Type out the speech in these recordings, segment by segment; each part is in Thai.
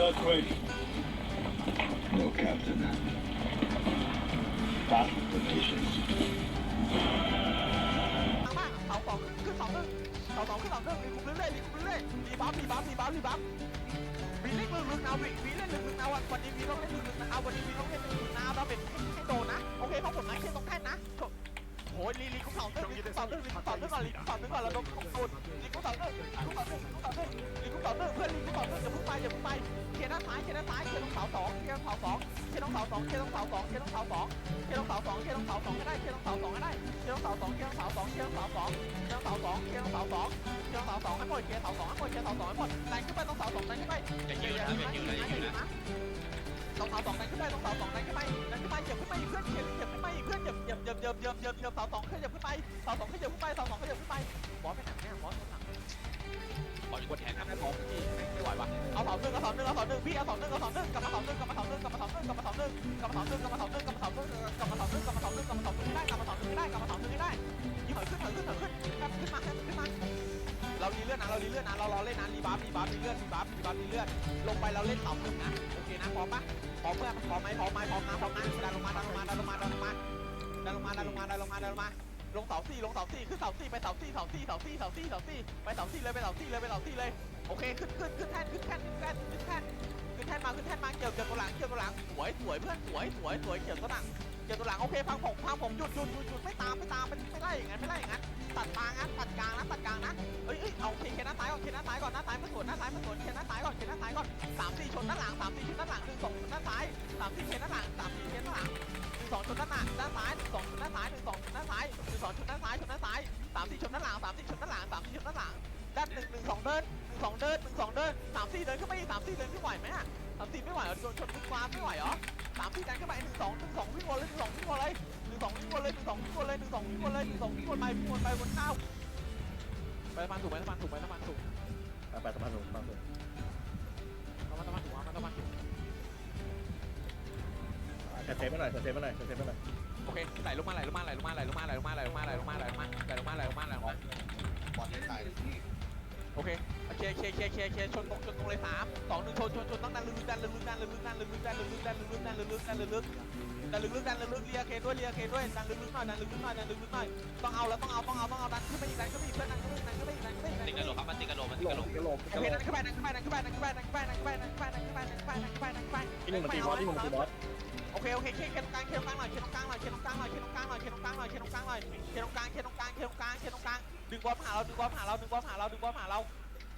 earthquake. No, Captain. Stop the patience. ข้างล่างเสาสองขึ้นเสาหนึ่งเสาสองขึ้นเสาหนึ่งรีคุมเรื่อยๆรีคุมเรื่อยๆรีบัฟรีบัฟรีบัฟรีบัฟวีเล่นลึกๆนะวีวีเล่นลึกๆนะวันวันนี้วีต้องเล่นลึกๆนะเอาวันนี้วีต้องเล่นลึกๆนะเราเป็นให้ให้โดนนะโอเคเพราะผมนะแค่ตรงแท่นนะโถโอ้ยลีลีกุ๊กสองตึ้งลีกุ๊กสองตึ้งลีกุ๊กสองตึ้งก่อนลีกุ๊กสองตึ้งก่อนเราโดนกุ๊กตูนลีกุ๊กสองตึ้งลีกุ๊กสองตึ้งลีกุ๊กสองตึ้ง ลีกุ๊กสองเพื่อนลีกุ๊กสองตึ้งอย่าพิ่งไปอย่าพิ่งไปเคลียร์ด้านซ้ายเคลียร์ด้านซ้ายเคลียร์ตรงเสาสองเคลียร์ตรงเสาสองเคลียร์ตรงเสาสองเคลียร์ตรงเสาสองเคลียร์ตรงเสาสองเคลียร์ตรงเสาสองเคลียร์ตรงเสาสองให้ได้เคลียร์ตรงเสาสองให้ได้เคลียร์ตรงเสาสองเคลียร์ตรงเสาสองเคลียร์ตรงเสาสองเคลียร์ตรงเสาสองเคลียร์ตรงเสาสองเคลียร์ตรงเสาสองให้หมดเคลียร์เสาสองให้หมดเคลียร์เสาสองให้หมดแรงขึ้นไปตรงเสาสองแรงขึ้นไปอย่าคิวนะอย่าคิวนะอย่าคิวนะตรงเสาสองแรงขึ้นไปตรงเสาสองแรงขึ้นไปแรงขึ้นไปเหยียบขึ้นไปเพื่อนเหยียบเหยียบขึ้นไปเพื่อนเหยียบเหยียบเหยียบเหยียบเหยียบเหยียบเหยียบเสาสองขยับขึ้นไปเสาสองขยับขึ้นไปเสาสองขยับขึ้นไปบอสไปหนเนี่ยบอสไปหลัง บอลกดแทงครับไม่พอพี่ไม่ไหววะเอาเสาหนึ่งเอาเสาหนึ่งเอาเสาหนึ่งพี่เอาเสาหนึ่งเอาเสาหนึ่งกลับมาเสาหนึ่งกลับมาเสาหนึ่งกลับมาเสาหนึ่งกลับมาเสาหนึ่งกลับมาเสาหนึ่งกลับมาเสาหนึ่งกลับมาเสาหนึ่งกลับมาเสาหนึ่งกลับมาเสาหนึ่งกลับมาสาหนึ่งหนึ่งได้กลับมาเสาหนึ่งได้กลับมาเสาหนึ่งได้ยิงถอยขึ้นถอยขึ้นถอยขึ้นครับขึ้นมาขึ้นขึ้นมาเราดีเลื่อนนะเราดีเลื่อนนะเรารอเล่นนะรีบัฟรีบัฟรีเลื่อนรีบัฟรีบัฟรีเลื่อนลงไปเราเล่นเสาหนึ่งนะโอเคนะพร้อมปะพร้อมเพื่อนพร้อมไหมพร้อมไหมพร้อมนะพร้อมนะดันลงมาดันลงมาดันลงมาดันลงมาดันลงมาดันลงมาดันลงมาดัน ลงเสาสี่ลงเสาสี่ขึ้นเสาสี่ไปเสาสี่เสาสี่เสาสี่เสาสี่เสาสี่ไปเสาสี่เลยไปเสาสี่เลยไปเสาสี่เลยโอเคขึ้นขึ้นขึ้นแท่นขึ้นแท่นขึ้นแท่นขึ้นแท่นขึ้นแท่นมาขึ้นแท่นมาเกี่ยวเกี่ยวตัวหลังเกี่ยวตัวหลังสวยสวยเพื่อนสวยสวยสวยเกี่ยวตัวหลังเกี่ยวตัวหลังโอเคฟังผมฟังผมหยุดหยุดหยุดหยุดไม่ตามไม่ตามไม่ไม่ไล่อย่างนั้นไม่ไล่อย่างนั้นตัดมางั้นตัดกลางนะตัดกลางนะเอ้ยเอ้ยเอาเคเคหน้าซ้ายก่อนเคหน้าซ้ายก่อนหน้าซ้ายมาสวนหน้าซ้ายมาสวนเคหน้าซ้ายก่อนเคหน้าซ้ายก่อนสามสี่ชนด้าหลังสามสี่ชนด้าหลังหนึ่งสองชนด้าซ้ายสามสี่เคหน้าหลังสามสี่เคหน้าหลังายหนึ่งสองชนด้านซ้ายหนึ่งสองชนด้านซ้ายหนึ่งสองชนด้านซ้ายชนด้านซ้ายสามสี่ชนด้านหลังสามสี่ชนด้านหลังสามสี่ชนด้านหลังด้านหนึ่งหนึ่งสองเดินหนึ่งสองเดินหนึ่งสองเดินสามสี่เดินขึ้นไปอีกสามสี่เดินขึ้นไหวไหมอะสามสี่ไม่ไหวเหรอโดนชนทุกฟ้าไม่ไหวเหรอสามสี่ดันขึ้นไปหนึ่งสองหนึ่งสองวิ่งวนเลยหนึ่งสองวิ่งวนเลยหนึ่งสองวิ่งวนเลยหนึ่งสองวิ่งวนเลยหนึ่งสองวิ่งวนเลยหนึ่งสองวิ่งวนไปวิ่งวนไปวนเข้าไปสะพานถูกไหมสะพานถูกไหมสะพานถูกไปสะพานสูงสะพานสูงสะพานสะพานถูกสะพานสะพานถูกเซฟเซฟมาหน่อยเซฟมาหน่อยเซฟมาหน่อยโอเคไหลลงมาไหลลงมาไหลลงมาไหลลงมาไหลลงมาไหลลงมาไหลลงมาไหลลงมาไหลลงมาไหลลงมาไหลลงมาไหลลงมาบอลไม่ตายที่โอเคเคเคเคเคเคชนตรงชนตรงเลยสามสองหนึ่งชนชนชนต้องดันลึกดันลึกดันลึกดันลึกดันลึกดันลึกดันลึกดันลึกดันลึกดันลึกดันลึกเลียเคด้วยเลียเคด้วยดันลึกๆหน่อยดันลึกๆหน่อยดันลึกๆหน่อยต้องเอาแล้วต้องเอาต้องเอาต้องเอาดันขึ้นไปอีกดันขึ้นไปอีกเพื่อนดันขึ้นไปอีกดันขึ้นไปอีกดันขึ้นไปอีกดันติขึ้ดนกไประอีกโหลกครับมันติดกระโหลกมันติดกระโหลกกระโหลกกโอระโหลเคกดันขึ้นไปดันขึ้นไปดันขึ้นไปดันขึ้นไปดันขึ้นไปดันขึ้นไปดันขึ้นไปดันขึ้นไปดันขึ้นไปดันขึ้นไปดันขึ้นไปที่หนึ่งมันตีบอสที่หนึ่งมันตีบอส โอเคโอเคเคเคตรงกลางเคตรงกลางหน่อยเคตรงกลางหน่อยเคตรงกลางหน่อยเคตรงกลางหน่อยเคตรงกลางหน่อยเคตรงกลางหน่อยเคตรงกลางเคตรงกลางเคตรงกลางเคตรงกลางดึงบอลผ่าเราดึงบอลผ่าเราดึงบอลผ่าเราดึงบอลผ่าเรา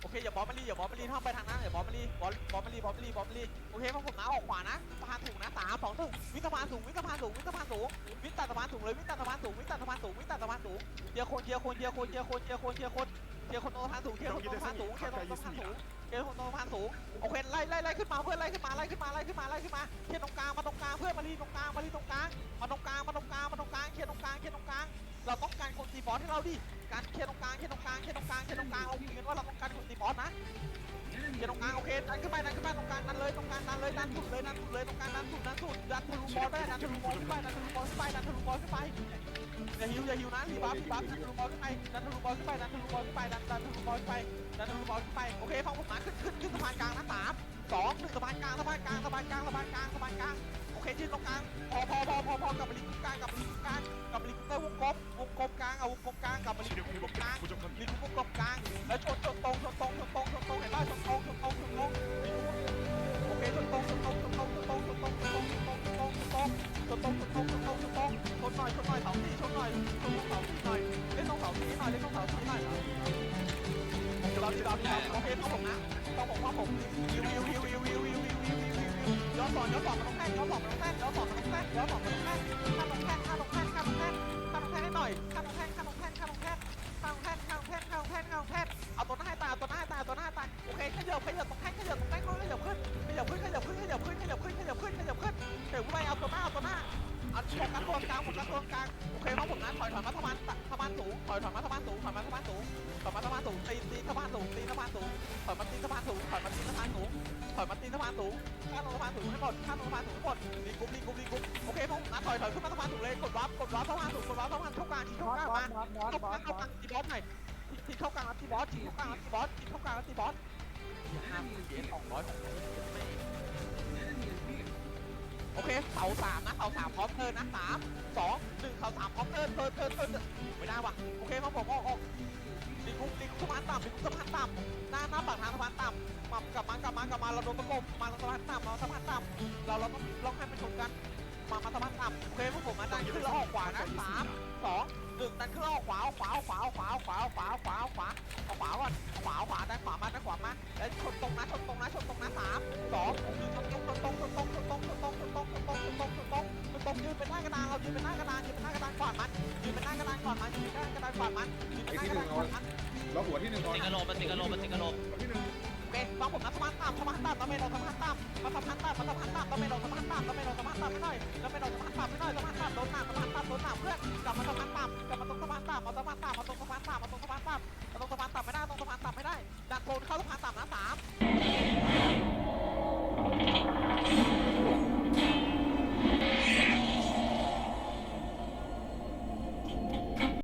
โอเคอย่าบอลมาลีอย่าบอลมาลีท่องไปทางนั้นอย่าบอลมาลีบอลบอลมาลีบอลมาลีบอลมาลีโอเคพอผมนะออกขวานะสะพานสูงนะสามสองหนึ่งวิ่งสะพานสูงวิ่งสะพานสูงวิ่งสะพานสูงวิ่งตัดสะพานสูงเลยวิ่งตัดสะพานสูงวิ่งตัดสะพานสูงวิ่งตัดสะพานสูงเจียคนเจียคนเจียคนเจียคนเจียคนเจียคน เจียคนตรงสะพานสูงเจียคนตรงสะพานสูงเจียคนตรงสะพานสูงเจียคนตรงสะพานสูงโอเคไล่ไล่ไล่ขึ้นมาเพื่อนไล่ขึ้นมาไล่ขึ้นมาไล่ขึ้นมาไล่ขึ้นมาเขียนตรงกลางมาตรงกลางเพื่อนมาลีตรงกลางมาลีตรงกลางมาตรงกลางมาตรงกลางมาตรงกลางเขียนตรงกลางเขียนตรงกลางเราต้องการคนตีบอลให้เราดิการเขียนตรงกลางเขียนตรงกลางเขียนตรงกลางเขียนตรงกลางเราคุยกันว่าเราต้องการคนตีบอลนะเขียนตรงกลางโอเคดันขึ้นไปดันขึ้นไปตรงกลางดันเลยตรงกลางดันเลยดันสุดเลยดันสุดเลยตรงกลางดันสุดดันสุดดันทะลุบอลไปดันทะลุบอลขึ้นไปดันทะลุบอลขึ้นไปดันทะลุบอลขึ้นไป อย่าหิวอย่าหิวนะรีบัฟรีบัฟดันทะลุบอลขึ้นไปดันทะลุบอลขึ้นไปดันทะลุบอลขึ้นไปดันดันทะลุบอลขึ้นไปดันทะลุบอลขึ้นไปโอเคฟังผมนะขึ้นขึ้นขึ้นสะพานกลางนะสามสองหนึ่งสะพานกลางสะพานกลางสะพานกลางสะพานกลางสะพานกลางโอเคยืนตรงกลางพอพอพอพอพอกลับมาลิงกลางกลับมาลิงกลางกลับมาลิงใต้วงกลมวงกลมกลางเอาวงกลมกลางกลับมาลิงวงกลมกลางลิงวงกลมกลางแล้วชนชนตรงชนตรงชนตรงชนตรงเห็นป่ะชนตรงชนตรง ดี๋ยวเราเดี๋ยวเราเดี๋ยวเราโอเคต้องผมนะต้องผมว่าผมวิววิววิววิววิววิววิววิววิววิวย้อนสอนย้อนสอนมาตรงแท่นย้อนสอนมาตรงแท่นย้อนสอนมาตรงแท่นย้อนสอนมาตรงแท่นข้ามตรงแท่นข้ามตรงแท่นข้ามตรงแท่นข้ามตรงแท่นให้หน่อย โฟกัสตัวกลางโฟกัสตัวกลางโอเคน้องผมนะถอยถอยมาสะพานสะพานสูงถอยถอยมาสะพานสูงถอยมาสะพานสูงถอยมาสะพานสูงตีตีสะพานสูงตีสะพานสูงถอยมาตีสะพานสูงถอยมาตีสะพานสูงถอยมาตีสะพานสูงข้ามลงสะพานสูงให้หมดข้ามลงสะพานสูงให้หมดรีกุ๊บรีกุ๊บรีกุ๊บโอเคผมนะถอยถอยขึ้นมาสะพานสูงเลยกดวับกดวับสะพานสูงกดวับสะพานช่องกลางทีช่องกลางมาเข้ากลางเข้ากลางตีบอสหน่อยทีเข้ากลางตีบอสทีเข้ากลางตีบอสทีเข้ากลางตีบอสห้าสิบเสองร้อยของไม่ โอเคเสาสามนะเสาสามพร้อมเทิร์นนะสามสองหนึ่งเสาสามพร้อมเทิร์นเทิร์นเทิร์นเทิร์นไม่ได้ว่ะโอเคมาผมออกออกลิงคุกลิงคุกสะพานต่ำลิงคุกสะพานต่ำหน้าหน้าปากทางสะพานต่ำมากลับมากลับมากลับมาเราโดนประกบมาสะพานต่ำเราสะพานต่ำเราเราต้องลอกให้มันชนกันมามาสะพานต่ำโอเคพวกผมมาดันขึ้นแล้วออกขวานะสามสอง ดึงดันขึ้นแล้วออกขวาขวาขวาขวาขวาขวาขวาขวาขวาก่อนขวาขวาดันขวามาดันขวามาแล้วชนตรงนะชนตรงนะชนตรงนะสามสองหนึ่งชนตรงชนตรงชนตรงชนตรงชนตรงชนตรงชนตรงชนตรงชนตรงชนตรงยืนเป็นหน้ากระดานเรายืนเป็นหน้ากระดานยืนเป็นหน้ากระดานก่อนมันยืนเป็นหน้ากระดานก่อนมันยืนเป็นหน้ากระดานก่อนมันยืนเป็นหน้ากระดานก่อนมันแล็อกหัวที่หนึ่งก่อนสิงกะโลมันสิงกะโลมันสิงกะโลที่หนึ่ง ฟังผมนะทำมันตามทำมันตามทำไมเราทำมันตามมาทำมันตามมาทำมันตามทำไมเราทำมันตามทำไมเราทำมันตามไม่ได้ทำไมเราทำมันตามไม่ได้ทำมันตามโดนหนักทำมันตามโดนหนักเพื่อนกลับมาทำมันตามกลับมาตรงทำมันตามมาทำมันตามมาตรงทำมันตามมาตรง